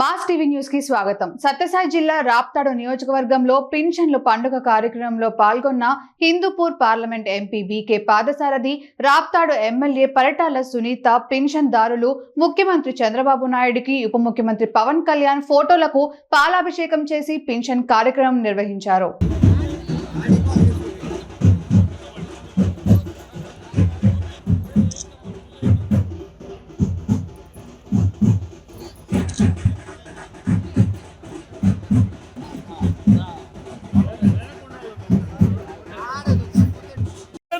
Mass TV న్యూస్కి స్వాగతం. సత్యసాయి జిల్లా రాప్తాడు నియోజకవర్గంలో పింఛన్ల పండుగ కార్యక్రమంలో పాల్గొన్న Hindupur parliament MP BK Parthasarathi Raptadu MLA Paritala Sunitha pension దారులు ముఖ్యమంత్రి చంద్రబాబు నాయుడికి ఉప ముఖ్యమంత్రి పవన్ కళ్యాణ్ ఫోటోలకు పాలాభిషేకం చేసి పింఛన్ కార్యక్రమం నిర్వహించారు.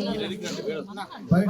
జై